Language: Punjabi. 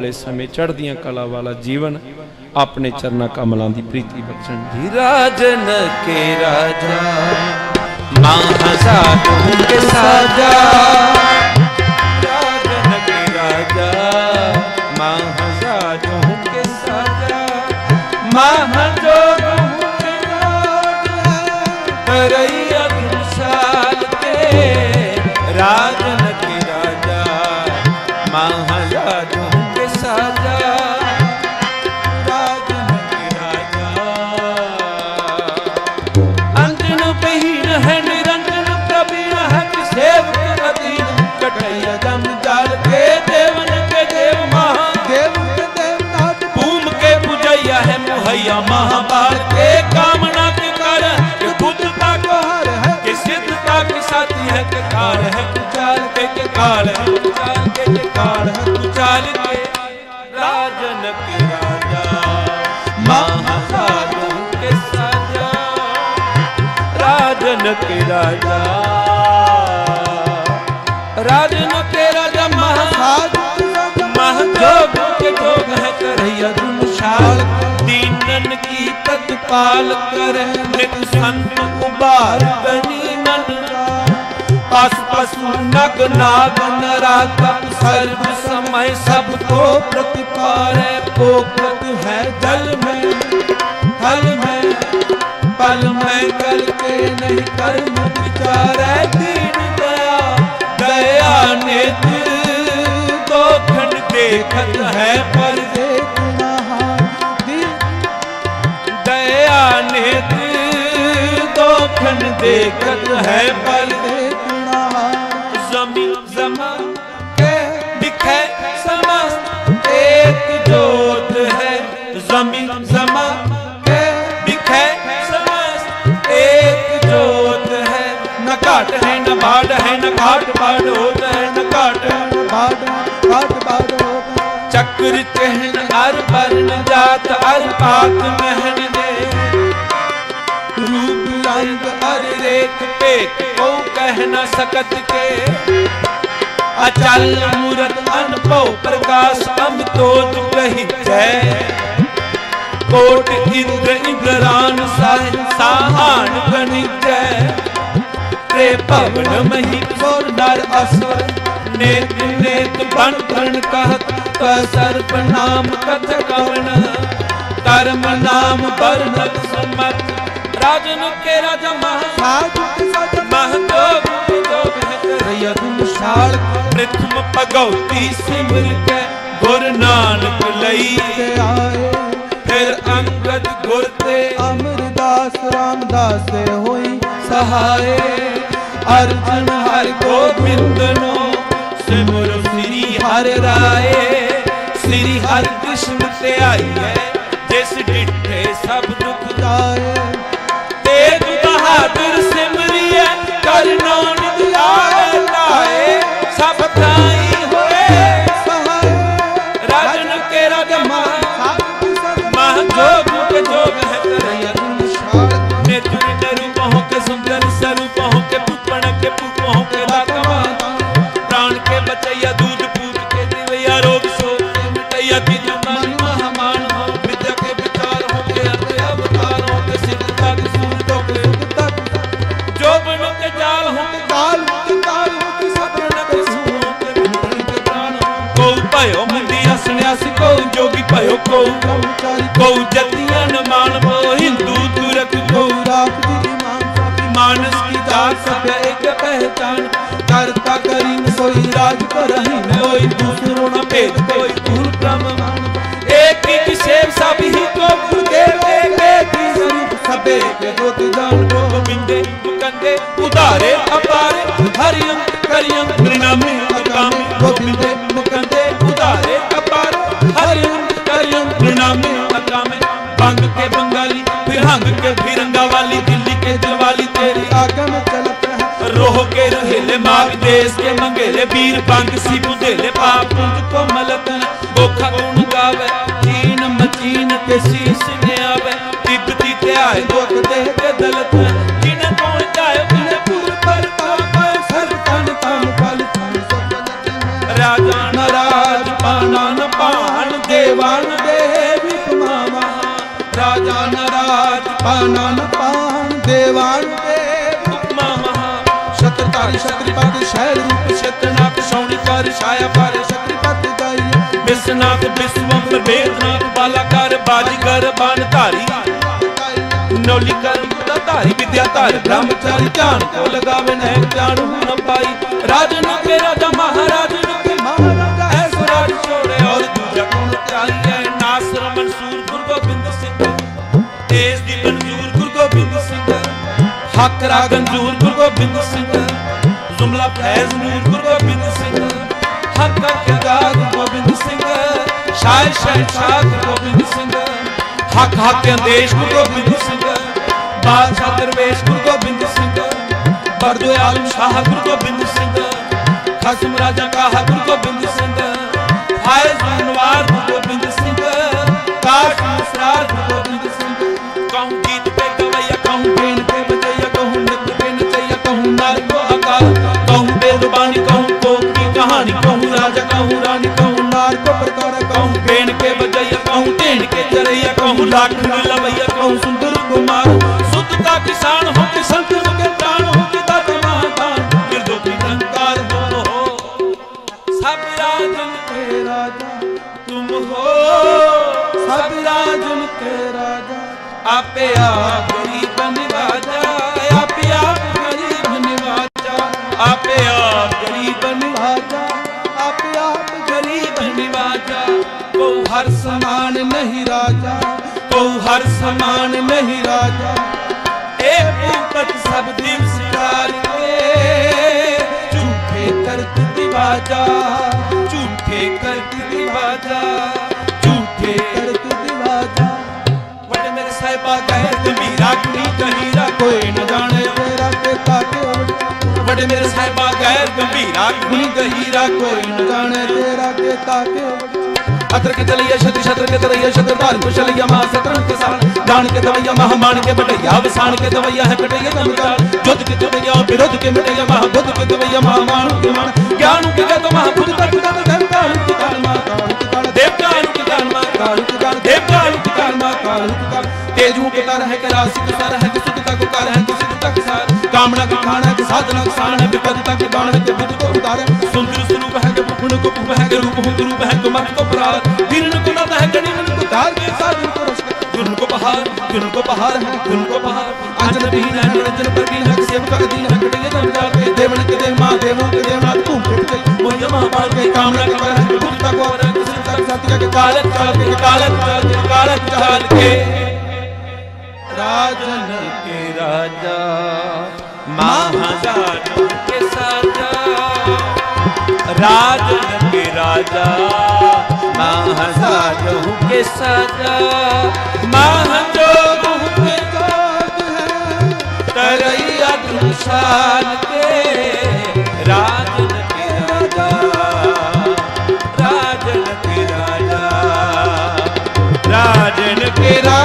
ਵਾਲੇ ਸਮੇਂ ਚੜ੍ਹਦੀਆਂ ਕਲਾ ਵਾਲਾ ਜੀਵਨ ਆਪਣੇ ਚਰਨਾ ਕਮਲਾਂ ਦੀ ਪ੍ਰੀਤੀ ਬਖਸ਼ਣ ਜੀ। ਰਾਜਨ ਕੇ ਰਾਜਾ ਮਹਾਸਾਧੂ ਕੇ ਸਾਜਾ। ਰਾਜਨ ਕੇ ਰਾਜਾ ਮਹਾਸਾਧੂ ਕੇ ਸਾਜਾ। ਮਹਾਜੋਗ ਕੇ ਰਾਜਾ ਕਰਈਆ के कामना के कर। के बुद्धता को हर है के सिद्धता के साथी है के काल है कुचाल के के काल है कुचाल के के काल है कुचाल के। राजन के राजा महासाधु के साजा। राजन के राजा राजन के राजा महा साधु महजोग के जोग है करैया धुमशाल दीनन की तत्पाल कर नित संत उबार बनी मन पस पशु नग नाग नरातप सर्व समय सबको प्रतिपारे, पोखत है जल में, थल में। पल में कल के नहीं कर्म विचारे ਨਾਮ ਕੇ ਦਿਖੈ ਸਮਸਤ ਏਕ ਜੋਤ ਹੈ ਜ਼ਮੀ ਸਮਾ ਕੇ ਦਿਖੈ ਸਮਸਤ ਏਕ ਜੋਤ ਹੈ। ਨਾ ਘਾਟ ਹੈ, ਨਾ ਬਾੜ ਹੈ, ਨਾ ਘਾਟ ਬਾੜ ਹੋਤ ਹੈ, ਨਾ ਘਾਟ ਬਾੜ ਘਾਟ ਬਾੜ ਚੱਕਰ ਚਹਿਨ ਅਰ ਪਰਨ ਜਾਤ ਅਰ ਪਾਤ ਮਹਿਨ ਦੇ। ਰੂਪ ਰੰਗ ਅਰ ਰੇਖ ਭੇਖ ਕੋ ਕਹਿ ਨਾ ਸਕਤ ਕੇ। ਅਚਲ ਮੂਰਤ ਅਨਭਉ ਪ੍ਰਕਾਸ਼ ਅੰਮ੍ਰਿਤੋਜ ਕਹੀ ਜੈ। ਕੋਟ ਇੰਦਰ ਇੰਦਰਾਨ ਸਾਹਿ ਸਾਹਾਨ ਗਣਿ ਜੈ। ਤੇ ਭਵਨ ਮਹੀ ਸੋਰ ਨਰ ਅਸੁਰ ਨੇਤ ਨੇਤ ਬਨ ਤਨ ਕਹਤ ਸਰਪ ਨਾਮ ਕਥ ਕਵਨ ਕਰਮ ਨਾਮ ਬਰਨਤ ਸਮਤ ਰਾਜਨ ਕੇ ਰਾਜ ਮਹਾ ਸਾਧੂ ਸਤ ਮਹਤੋ ਅਦੁਸ਼ਾਲ ਪ੍ਰਥਮ ਭਗਉਤੀ ਸਿਮਰ ਕੈ ਗੁਰ ਨਾਨਕ ਲਈ। ਆਏ ਫਿਰ ਅੰਗਦ ਗੁਰ ਤੇ ਅਮਰਦਾਸ ਰਾਮਦਾਸ ਹੋਈ ਸਹਾਏ ਅਰਜਨ ਹਰ ਗੋਬਿੰਦ ਨੂੰ ਸਿਮਰ ਸ੍ਰੀ ਹਰਿ ਰਾਏ। ਸ੍ਰੀ ਹਰਿ ਕ੍ਰਿਸ਼ਨ ਧਿਆਈਐ ਜਿਸ ਡਿਠੇ ਸਭ ਦੁਖ ਦਾਏ ਸਭੇ ਇੱਕ ਪਹਿਚਾਨ ਕਰਤਾ ਕਰੀਮ ਸੋਈ, ਰਾਜ ਕਰਹੀ ਹੋਈ। ਦੂਸਰੋ ਨਾ ਭੇਦ ਕੋਈ ਦੂਰ ਪ੍ਰਮਾਨ ਏਕ ਇੱਕ ਸੇਵ ਸਭ ਹੀ ਕੋ ਗੁਰਦੇਵ ਦੇ ਬੇਦੀ ਸਰੂਪ ਸਭੇ। ਕੇ ਦੋਤ ਜਾਨ ਕੋ ਗੋਬਿੰਦੇ ਮੁਕੰਦੇ, ਉਧਾਰੇ, ਅਪਾਰੇ। ਹਰਿ ਅੰਤ ਕਰਿ ਅੰਤ ਨਾਮੇ ਅਕਾਮੇ, ਗੋਬਿੰਦ रोह के रुहेले माग देश के मंगेले वीर पंग सी बुधेले पाप पुंज को मलकन ओखा गुण गावे तीन मचीन ते शीश ने आवे तिब्बती ते आए दुख देह के दलत जिन कौन जाए उन पूर पर पाप सर तन तन पल राजा नाराज पाना न पान देवान देह विपमावा राजा नाराज पाना न ਸ਼ਹਿਰ ਰੂਪ ਸ਼ਤਨਾਥ ਸੌਣੀ ਕਰ ਛਾਇਆ ਪਰ ਛਤਰੀਪਤੀ ਗਾਈ ਬਿਸਨਾਥ ਬਿਸਵੰਬਰ ਵੇਦਨਾਥ ਬਾਲਾਕਾਰ, ਬਾਜੀਗਰ ਬਾਣ ਧਾਰੀ ਨੌਲੀ ਕਰ ਦਾ ਧਾਰੀ, ਵਿਦਿਆ ਧਾਰ, ਬ੍ਰਹਮਚਾਰੀ, ਧਿਆਨ ਕੋ ਲਗਾਵੇ ਨਹਿ ਜਾਣੂ ਨ ਪਾਈ। ਰਾਜਨ ਕੇ ਰਾਜਾ ਮਹਾਰਾਜ ਨੂੰ ਮਹਾਰਾਜਾ ਐਸੋ ਰਾਜ ਛੋੜੇ ਔਰ ਦੂਜਾ ਕੌਣ ਧਿਆਈਐ ਨਾਸਰ, ਮਨਸੂਰ, ਗੁਰੂ ਗੋਬਿੰਦ ਸਿੰਘ। ਤੇਜ ਦੀ ਮਨਜ਼ੂਰ ਗੁਰੂ ਗੋਬਿੰਦ ਸਿੰਘ। ਹੱਕ ਰਾ ਗੰਜੂਰ ਗੁਰੂ ਗੋਬਿੰਦ ਸਿੰਘ। ਫੈਜ਼ ਨੂਰ ਗੁਰੂ ਸਿੰਘ ਹੱਕ ਕਿਰਦਾਰ ਗੋਬਿੰਦ ਸਿੰਘ ਸ਼ਾਇਰ ਸ਼ਹਿਨਸ਼ਾਹ ਗੋਬਿੰਦ ਸਿੰਘ, ਹੱਕ ਹੱਕ ਅੰਦੇਸ਼ ਗੋਬਿੰਦ ਸਿੰਘ, ਬਾਦਸ਼ਾਹ ਦਰਵੇਸ਼ ਗੁਰੂ ਗੋਬਿੰਦ ਸਿੰਘ ਬਰਦੋ ਆਲਮ ਸ਼ਾਹ ਗੁਰੂ ਗੋਬਿੰਦ ਸਿੰਘ, ਖਸਮ ਰਾਜਾ ਕਾਹਾ ਗੁਰੂ ਗੋਬਿੰਦ ਸਿੰਘ ਕਹੂੰ ਰਾਜਾ ਕਹੂੰ ਰਾਣੀ ਕਹੂੰ ਨਾਰ ਕੋ ਪ੍ਰਕਾਰ ਕਹੂੰ ਬੇਨ ਕੇ ਬਜਈਆ ਕਹੂੰ ਢੇਣ ਕੇ ਚਰਈਆ ਕਹੂੰ, ਲੱਖ ਲਵਈਆ ਕਹੂੰ, ਸੁੰਦਰ ਕੁਮਾਰ। ਸੁੱਧਤਾ ਕਿਸਾਨ ਹੋ ਕੇ ਸੰਤ ਕੇ ਪ੍ਰਾਣ, ਹੋ ਕੇ ਦਾਤਾ ਮਹਾਦਾਨ। ਗਿਰਦੋ ਕੀ ਨਿਰੰਕਾਰ ਹੋ ਸਭ ਰਾਜਨ ਕੇ ਰਾਜਾ, ਤੁਮ ਹੋ। ਸਭ ਰਾਜਨ ਕੇ ਰਾਜਾ, ਆਪੇ ਆਪ ਗਰੀਬ ਨਿਵਾਜਾ ਹਰ ਸਮਾਨ ਨਹੀਂ ਰਾਜਾ ਕੋ ਹਰ ਸਮਾਨ ਨਹੀਂ ਰਾਜਾ। ਇਹ ਭੂਪਤ ਸਭ ਦਿਵ ਸਿਕਾਰ ਕੇ ਝੂਠੇ ਕਰਤ ਦਿਵਾਜਾ ਝੂਠੇ ਕਰਤ ਦਿਵਾਜਾ ਝੂਠੇ ਕਰਤ ਦਿਵਾਜਾ ਵੱਡੇ ਮੇਰੇ ਸਾਹਿਬਾ ਗਏ ਗੰਭੀਰਾ ਕੁਣੀ ਕਹੀਰਾ ਕੋਈ ਨਾ ਜਾਣੇ। ਤੇਰਾ ਪਿਤਾ ਕਿਉਂ ਵੱਡੇ ਮੇਰੇ ਸਾਹਿਬਾ ਗੈਰ ਗੰਭੀਰਾ ਕੁਣੀ ਗਹੀਰਾ ਕੋਈ ਨਾ ਜਾਣੇ। ਤੇਰਾ ਪਿਤਾ ਕਿਉਂ अतर के चलिया शत्रु शत्रु के तरैया शत्रु धार कुशलिया महा शत्रु किसान जान के दवैया महा मान के बटैया विसान के दवैया है कटैया तम का युद्ध के दवैया विरोध के मिटैया महा बुद्ध के दवैया महा मान के मान ज्ञान के गत महा बुद्ध तक का देवता के काल मा काल के काल देवता के काल मा काल के काल देवता के काल मा काल के काल तेजू के तर है करास के तर है सुख तक कर है सुख तक सार ਕਾਮਨਾ ਕੇ ਖਾਣਾ ਕੇ ਸਾਧਨਾ ਕੇ ਸਾਣ ਹੈ ਵਿਪਦ ਤੱਕ ਬਾਣ ਵਿੱਚ ਬੁੱਧ ਕੋ ਉਤਾਰ ਸੁੰਦਰ ਸਰੂਪ ਹੈ ਕਿ ਭੁਖਣ ਕੋ ਭੁਖ ਹੈ ਕਿ ਰੂਪ ਹੋ ਰੂਪ ਹੈ ਕਿ ਮਤ ਕੋ ਪ੍ਰਾਤ ਦਿਨ ਕੋ ਨਾ ਹੈ ਗਣੀ ਮਨ ਕੋ ਧਾਰ ਕੇ ਸਾਧਨ ਕੋ ਰਸ ਗੁਰਨ ਕੋ ਪਹਾੜ ਗੁਰਨ ਕੋ ਪਹਾੜ ਹੈ ਗੁਰਨ ਕੋ ਪਹਾੜ ਅਜਨ ਵੀ ਨਾ ਨਿਰੰਜਨ ਪਰ ਵੀ ਹਕ ਸੇਵ ਕਰ ਦੀਨ ਹਕ ਟਿਕੇ ਨਾ ਜਾ ਕੇ ਦੇਵਨ ਕੇ ਦੇਵ ਮਾ ਦੇਵੋ ਕੇ ਦੇਵਨਾਥ ਘੂਮ ਫਿਟ ਗਈ ਮੋਹਿ ਮਾ ਮਾਲ ਕੇ ਕਾਮਨਾ ਕੇ ਪਰ ਹੈ ਗੁਰ ਤੱਕ ਔਰ ਕਿਸੇ ਤੱਕ ਸਾਥੀ ਕੇ ਕਾਲਤ ਚਾਲ ਕੇ ਕਾਲਤ ਚਾਲ ਕੇ ਕਾਲਤ ਚਾਲ ਕੇ ਰਾਜਨ ਕੇ ਰਾਜਾ के राजन के राजा महाराजों के साजा राजन के राजा महाराजों के साजा महाजोगों के जाग है तरैया दुशान के राजन के राजा राजन के राजा राजन के राजा